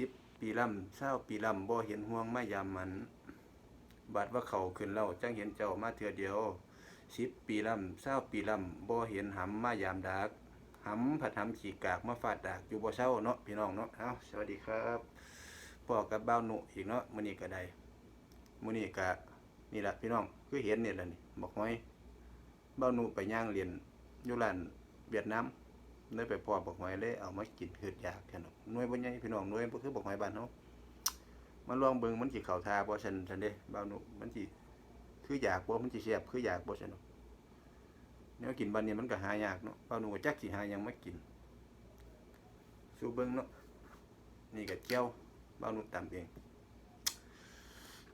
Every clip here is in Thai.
สิบปีลำเศร้าปีลำบ่เห็นห่วงมายามมัน บาดว่าเขาขึ้นเล่าจังเห็นเจ้ามาเถือเดียวสิบปีลำเศร้าปีลำบ่เห็นหำมายามดากหำผัดหำขี่กากมาฟาดดากอยู่บ่เศร้าเนาะพี่น้องเนาะเอาสวัสดีครับพ่อกับบ้าวหนุอีกเนาะมื้อนี้ก็ได้มื้อนี้ก็นี่แหละพี่น้องคือเห็นนี่แหละนี่บอกไว้บ้าวหนุไปย่างเรียนอยู่ร้านเวียดนาม เลยไปพอบอกไว้เลยเอามากินคืดอยากแค่นั้นหน่วยบ่ใหญ่พี่น้องหน่วยบ่คือบอกไว้บ้านเฮามันลองเบิ่งมันสิเข้าทาบ่ซั่นซั่นเด้บ่าวหนุมันสิคืออยากบ่มันสิแซ่บคืออยากบ่ซั่นเนาะแนวกินบัดนี้มันก็หายากเนาะบ่าวหนุก็จักสิหาหยังมากินสู้เบิ่งเนาะนี่ก็เจียวบ่าวหนุตำเอง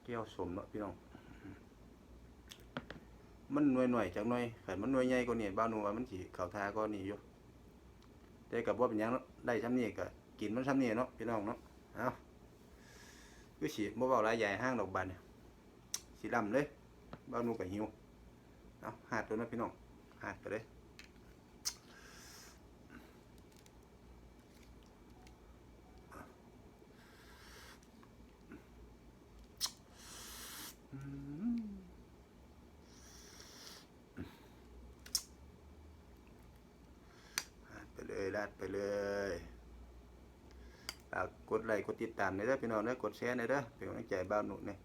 เจียวสมเนาะพี่น้องมันหน่วยๆจักหน่อยคันมันหน่วยใหญ่กว่านี้บ่าวหนุว่ามันสิเข้าทากว่านี้อยู่ แต่กับว่าเป็นยังได้ช้ำนี่ก็กินมันช้ำนี่เนาะพี่น้องเนาะเอาคือสิบ่เว้าหลายใหญ่ห้างดอกบานเนี่ยสิดำเลยบ้านูกับหิวเอาหาดตัวนั้นพี่น้องหาดไปเลยอืมหาดไปเลยลาดไปเลย ฝากกด ไลค์กดติดตามในเด้อพี่น้องเด้อกดแชร์ในเด้อเป็นกำลังใจบ้าวหนุ่มเนี่ย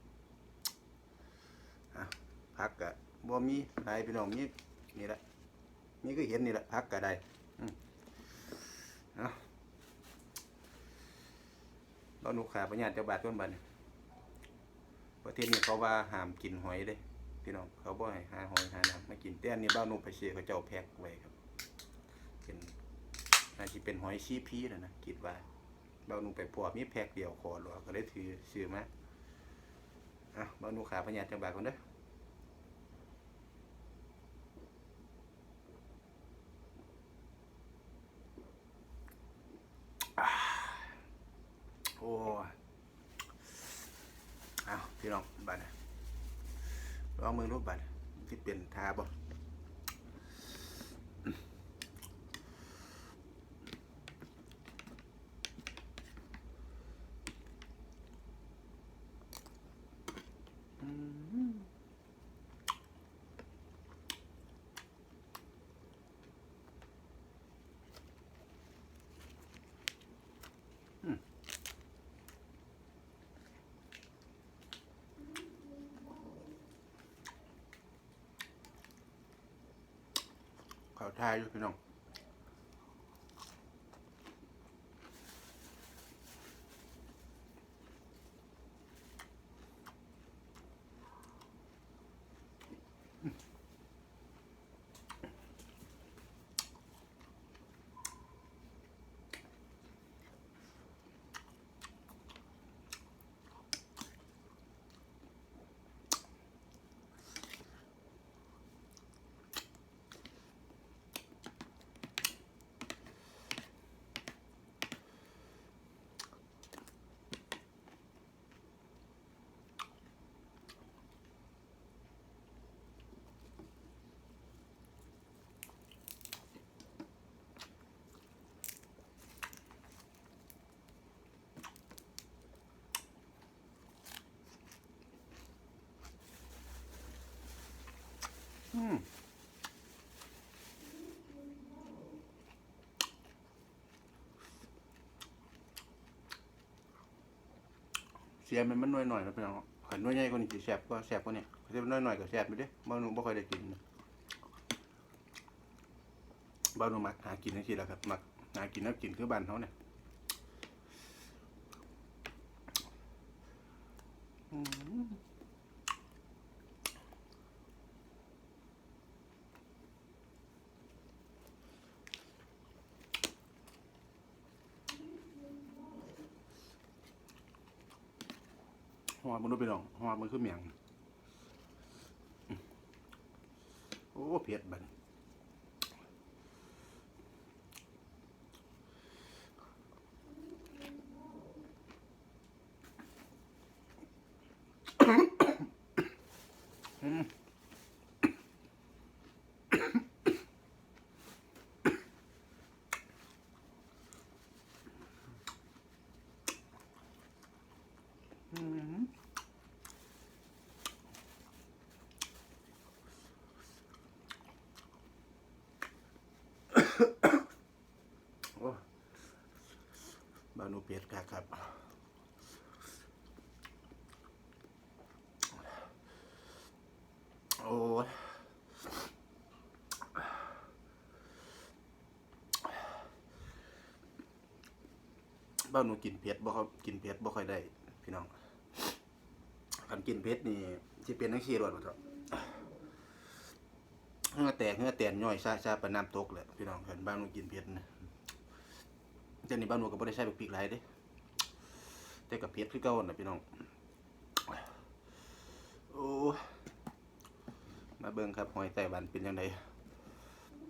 พักกะบ่มีหลายพี่น้องมีนี่แหละมีก็เห็นนี่แหละพักกะได้เอาบ้าวหนุ่มขาปัญญาเจ้าบาทต้นบันประเทศนี้เขาว่าห้ามกินหอยเด้พี่น้องเขาบ่ให้หาหอยหาน้ำมากินแต่อันนี้บ้าวหนุ่มไปเสียเขาเจ้าแพ็กไว้ครับเป็นน่าจะเป็นหอยซีพีแล้วนะคิดว่า เราหนูไปพวมีแพ็กเดียวขอหรอก็เลยถือซื้อมาอะบาหนูขาพญาจังบากคนเด้อโอ้เอาพี่น้องบัดนะลองมือรูปบัดที่เป็นทาบ่ ทายอยู่พี่น้อง เสียมันมันน้อยหน่อยนะพี่น้องขันน้อยใหญ่กว่านี้สิแสบก็แสบกว่านี้เสียมันน้อยหน่อยก็แสบไปด้บางหนูบ่ค่อยได้กินนะบางหนูมักหากินจังซี่แหละครับมักหากินแล้วกินคือบ้านเขาเนี่ยอืม อดมันดูไปลองหอดมันคือเมียงโอ้เผ็ดบัดน บานูเปียดครับกับโอ้ยบ้านหนูกินเผ็ดบ่เขากินเผ็ดบ่ค่อยได้ พี่น้องคันกินเผ็ดนี่สิเป็นทั้งสี่รสบ่ครับ เหงื่อแตกเหงื่อแตนย่อยซาซาปนน้ำตกแหละพี่น้องเห็นบ้านนูกินเผ็ดนะแต่นี่บ้านนูก็ไม่ได้ใช้พริกหลายเด้แต่กับเผ็ดคือเก่าน่ะพี่น้องโอ้มาเบิ่งครับหอยไต้หวันเป็นยังได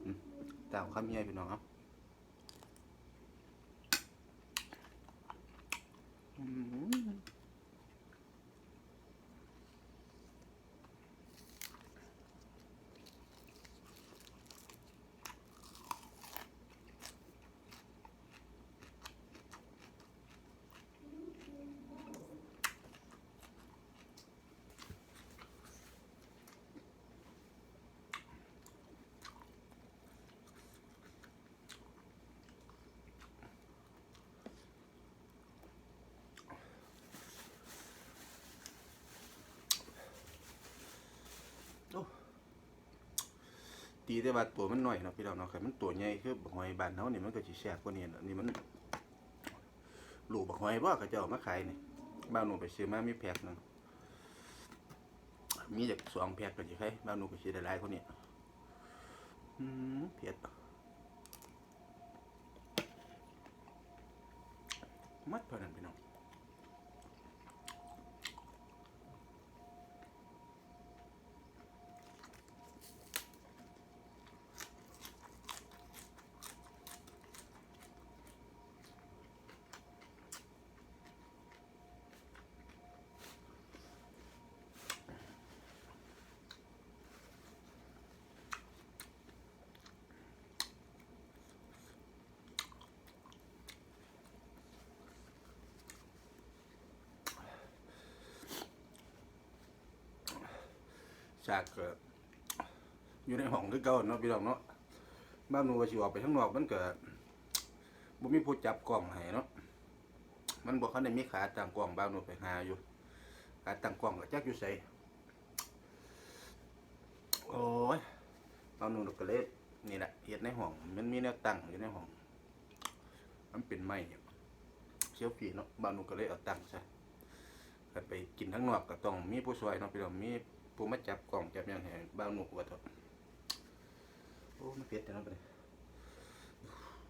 อืมตามคำใหญ่พี่น้องครับอืม ตีแต่ว่าตัวมันหน้อยเนาะพี่น้องเนาะคันมันตัวใหญ่คือบักหอยบานเฮานี่มันก็สิแซ่บกว่านี้เนาะนี่มันลูกบักหอยบ่เขาเจ้าเอามาขายนี่บ้านหนูไปซื้อมามีแพ็คหนึงมีจากสองแพ็คก็สิใครบ้านหนูก็สิได้หลายกว่านี้อืมเผ็ดมัดเท่านั้นพี่น้อง ฉากก็อยู่ในห้องคือเก่าเนาะพี่น้องเนาะบ้านหนูว่าสิออกไปข้างนอกมันเก็บ่มีผู้จับกล้องให้เนาะมันบ่คันได้มีขาตั้งกล้องบ้านหนูไปหาอยู่ขาตั้งกล้องก็จักอยู่ไสโอ้ยบ้านหนูก็เลยนี่แหละเฮ็ดในห้อง มันมีแนวตั้งอยู่ในห้อง มันเป็นไม้เชียวผีเนาะบ้านหนูก็เลยเอาตั้งซะก็ไปกินข้างนอกก็ต้องมีผู้ช่วยเนาะพี่น้องมี ผู้มาจับกล่องจับยังให้บ้าวหนุกว่าเถอโอ้มันเผ็ดแต่นั้นไปเลย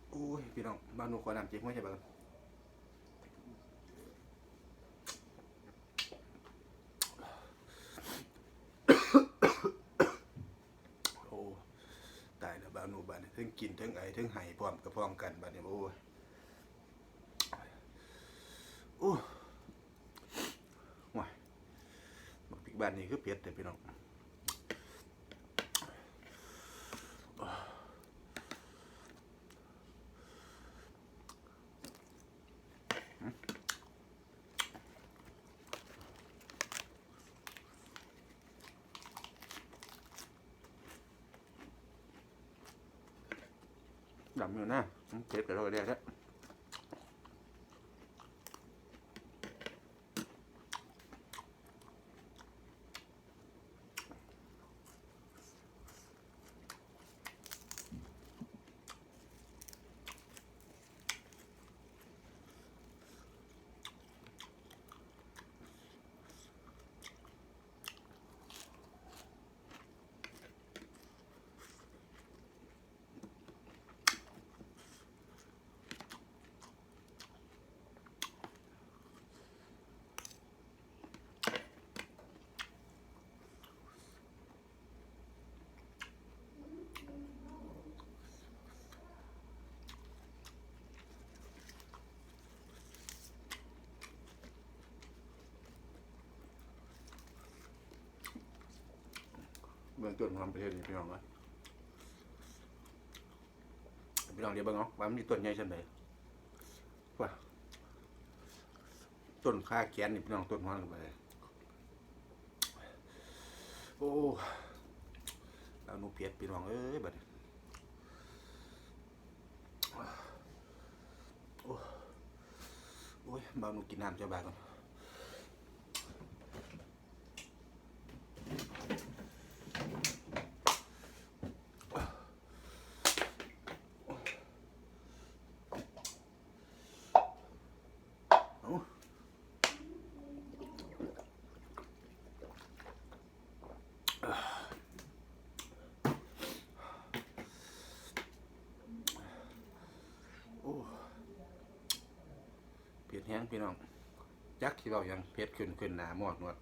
โอ้ยพี่น้องบ้าวหนุกขอน้ำเจ็บหัวใจบ้างโอ้ตายแล้วบ้าวหนุกบ้านทั้งกินทั้งไอทั้งไห้พร้อมกับพร้อมกันบ้านนี้โอ้ยโอ้ว้าย บักพริกบ้า นนี้คือเผ็ดแต่พี่น้องดำอยู่นะเผ็ดกับเราเรียกแล้ว เบื้องต้วขอประเทศนี่พี่น้องนะพี่น้องเดี๋ยวบ้างเนาะว่ามันมีต้นใหญ่ชั้นใดว่าต้นค่าแกนนี่พี่น้องต้นฮอนกันไปโอ้แล้วนูเพียดพี่น้องเอ้ยบัดโอ้ยบาวนูกินน้ำเจะบายก่อน เผ็ดแห้งพี่น้องจักษ์ที่เรายังเผ็ดขึ้นขึ้นหนาหมอดนวด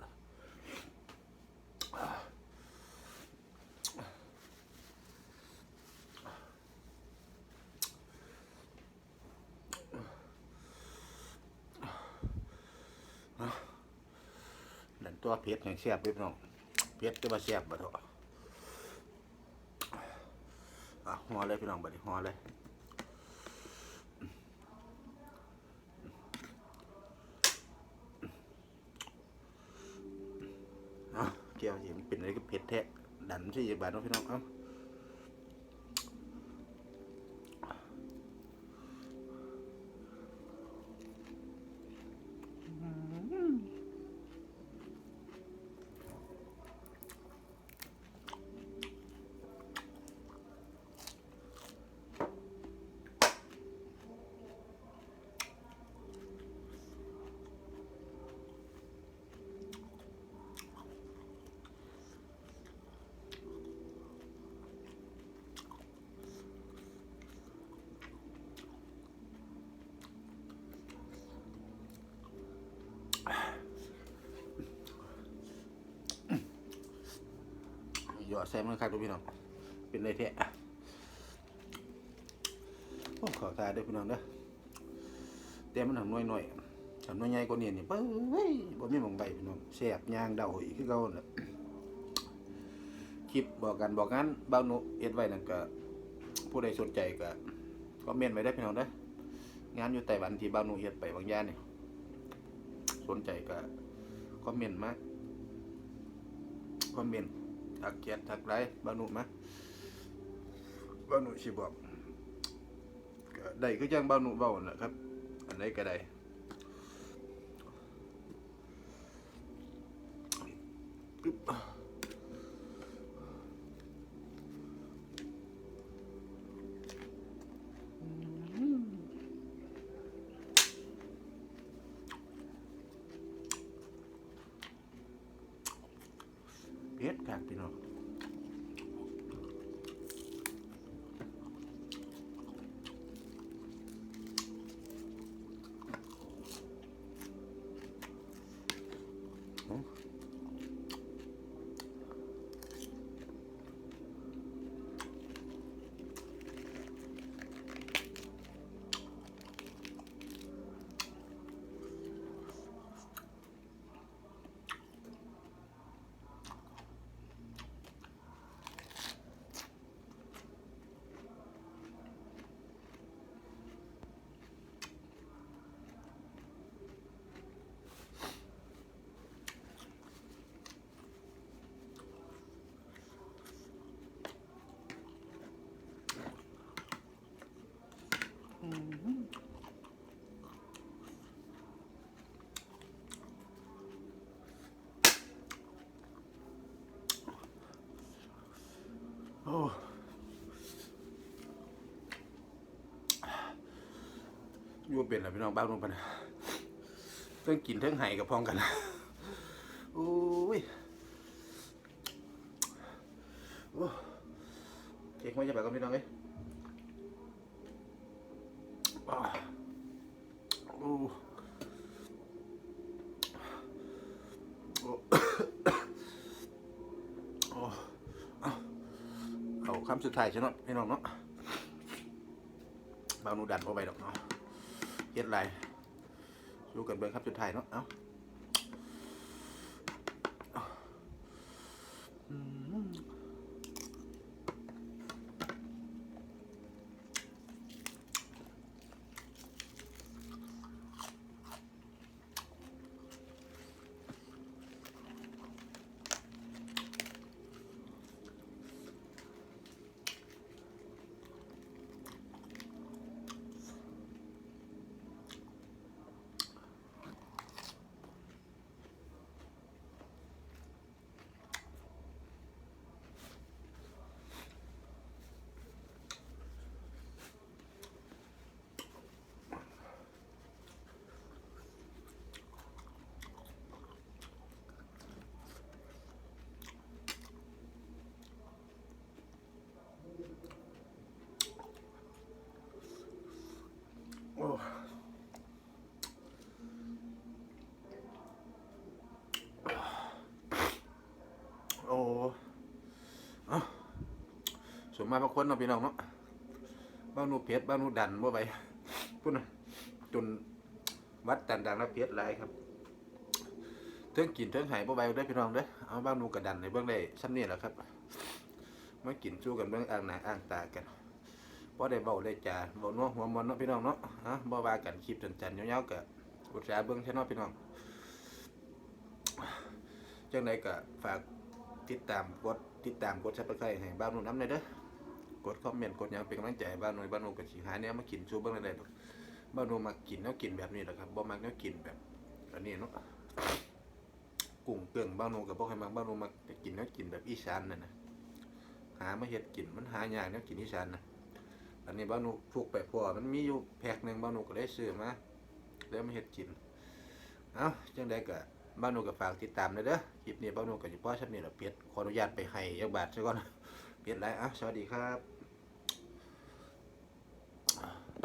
นั่นตัวเผ็ดแห้งแซ่บพี่น้องเผ็ดจะมาแซ่บบ่เถอะอะหัวเลยพี่น้องบัดนี้หัวเลย เอาเกี่ยวสิมันเป็นอะไรก็เผ็ดแท้ สี่บาทเนาะพี่น้องเอ้า อดแซมมันครับทุกพี่น้อง เป็นไรแท้โอ้ขอตาด้วยพี่น้องเด้อแต่มันทำน้อยหน่อยๆทำน้อยใหญ่กว่านี้นี่เป้ยบ่มีหมองใบพี่น้องแซบยางเดาอีกคือเก่าน่ะคลิปบอกกันบอกงั้นเบ้าหนุเอ็ดไว้นั่นก็ผู้ใดสนใจก็คอมเมนต์ไว้ได้พี่น้องเด้องานอยู่ไต้หวันที่เบ้าหนุเฮ็ดไปบางย่างนี่สนใจก็คอมเมนต์มาคอมเมนต์ ทักเกียรทักไรบานุมะบานุชิบอกได้ก็ยังบานุเบาน่ะครับ อันไหนก็ได้ปึ๊บเผ็ดคักพี่น้อง โอยู่เป็นอะไรพี่น้องบ้านลงไปนะเรื่องกินเรื่องไห้กับพ้องกันนะโอ้ยโอ้เค้กไม่จะแบบกับพี่น้องเอ้ยอ้าวโอ้โอ้โอ้เอาคำสุดท้ายใช่เนาะพี่น้องเนาะบางนูดันพอไปดอกเนาะ เฮ็ดไรดูกันเบิ่งครับจุดท้ายเนาะเอ้า วนมากบางคนเนาะพี่น้องเนาะบ้านหนูเพชรบ้านหนูดันบ่ไปพุ่นะจนวัดตันดังแล้วเพชรหลายครับเทิงกินเทิงหายบ่ไปเด้พี่น้องเด้อเอาบ้านหนูกระดันในเบื้องได้ซ้ำนี่แหละครับมากินสู้กันเบื้องอ่างหน้าอ่างตากันบ่ได้เว้าได้จาเว้านัวหัวมอนเนาะพี่น้องเนาะฮะบ่ว่ากันคลิปจันๆยาวๆก็อุตส่าห์เบิ่งใช่เนาะพี่น้องจังไดก็ฝากติดตามกดติดตามกดซับสไครต์ให้บ้านหนูน้ำเลยเด้อ กดคอมเมนต์กดยังเป็นกำลังใจให้บ้านหนูบ้านหนูก็สิหาแนวมากินชูบิ่งได้ดอกบ้านหนูมักกินแนวกินแบบนี้แหละครับบ่มักแนวกินแบบอันนี้เนาะกุ้งเปื่องบ้านหนูก็บ่ให้มักบ้านหนูมักจะกินแนวกินแบบอีสานนั่นนะหามาเฮ็ดกินมันหายากแนวกินอีสานนะอันนี้บ้านหนูฟุกไปพอมันมีอยู่แพ็คหนึ่งบ้านหนูก็ได้ซื้อมาแล้วมาเฮ็ดกินเอ้าจังได้ก็บ้านหนูก็ฝากติดตามเลยเด้อคลิปนี้บ้านหนูก็อยู่ป้อชับนี่แหละเปียดขออนุญาตไปให้ยักบาทซะก่อน เปียดไรอะสวัสดีครับ